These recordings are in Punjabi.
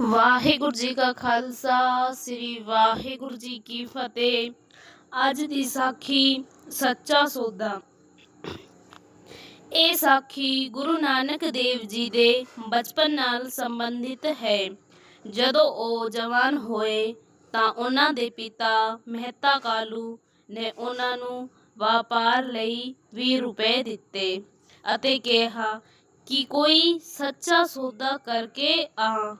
ਵਾਹਿਗੁਰੂ ਜੀ ਕਾ ਖਾਲਸਾ, ਸ੍ਰੀ ਵਾਹਿਗੁਰੂ ਜੀ ਕੀ ਫਤਿਹ। ਅੱਜ ਦੀ ਸਾਖੀ ਸੱਚਾ ਸੌਦਾ। ਇਹ ਸਾਖੀ ਗੁਰੂ ਨਾਨਕ ਦੇਵ ਜੀ ਦੇ ਬਚਪਨ ਨਾਲ ਸੰਬੰਧਿਤ ਹੈ। ਜਦੋਂ ਉਹ ਜਵਾਨ ਹੋਏ, ਤਾਂ ਉਹਨਾਂ ਦੇ ਪਿਤਾ ਮਹਿਤਾ ਕਾਲੂ ਨੇ ਉਹਨਾਂ ਨੂੰ ਵਪਾਰ ਲਈ 20 ਰੁਪਏ ਦਿੱਤੇ ਅਤੇ ਕਿਹਾ ਕਿ ਕੋਈ ਸੱਚਾ ਸੌਦਾ ਕਰਕੇ ਆ।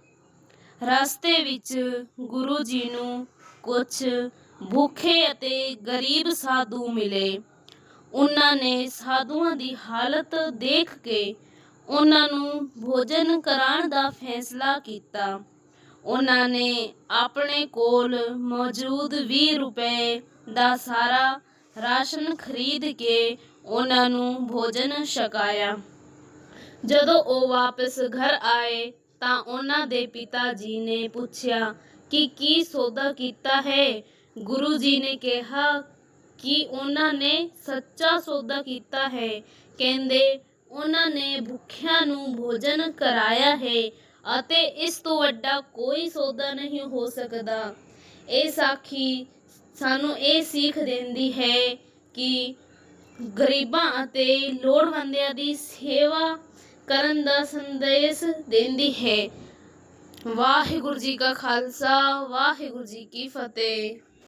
ਰਸਤੇ ਵਿੱਚ ਗੁਰੂ ਜੀ ਨੂੰ ਕੁਝ ਭੁੱਖੇ ਅਤੇ ਗਰੀਬ ਸਾਧੂ ਮਿਲੇ। ਉਹਨਾਂ ਨੇ ਸਾਧੂਆਂ ਦੀ ਹਾਲਤ ਦੇਖ ਕੇ ਉਹਨਾਂ ਨੂੰ ਭੋਜਨ ਕਰਾਉਣ ਦਾ ਫੈਸਲਾ ਕੀਤਾ। ਉਹਨਾਂ ਨੇ ਆਪਣੇ ਕੋਲ ਮੌਜੂਦ 20 ਰੁਪਏ ਦਾ ਸਾਰਾ ਰਾਸ਼ਨ ਖਰੀਦ ਕੇ ਉਹਨਾਂ ਨੂੰ ਭੋਜਨ ਛਕਾਇਆ। ਜਦੋਂ ਉਹ ਵਾਪਸ ਘਰ ਆਏ ਤਾਂ ਉਹਨਾਂ ਦੇ ਪਿਤਾ ਜੀ ਨੇ ਪੁੱਛਿਆ, ਕਿ, ਕੀ ਸੌਦਾ ਕੀਤਾ ਹੈ? ਗੁਰੂ ਜੀ ਨੇ ਕਿਹਾ, ਕਿ ਉਹਨਾਂ ਨੇ ਸੱਚਾ ਸੌਦਾ ਕੀਤਾ ਹੈ? ਕਹਿੰਦੇ, ਉਹਨਾਂ ਨੇ ਭੁੱਖਿਆਂ ਨੂੰ ਭੋਜਨ ਕਰਾਇਆ ਹੈ ਅਤੇ ਇਸ ਤੋਂ ਵੱਡਾ ਕੋਈ ਸੌਦਾ ਨਹੀਂ ਹੋ ਸਕਦਾ। ਇਹ ਸਾਖੀ ਸਾਨੂੰ ਇਹ ਸਿੱਖ ਦਿੰਦੀ ਹੈ ਕਿ ਗਰੀਬਾਂ ਅਤੇ ਲੋੜਵੰਦਿਆਂ ਦੀ ਸੇਵਾ ਕਰਨ ਦਾ ਸੰਦੇਸ਼ ਦਿੰਦੀ ਹੈ। ਵਾਹਿਗੁਰੂ ਜੀ ਕਾ ਖਾਲਸਾ ਵਾਹਿਗੁਰੂ ਜੀ ਕੀ ਫਤਿਹ।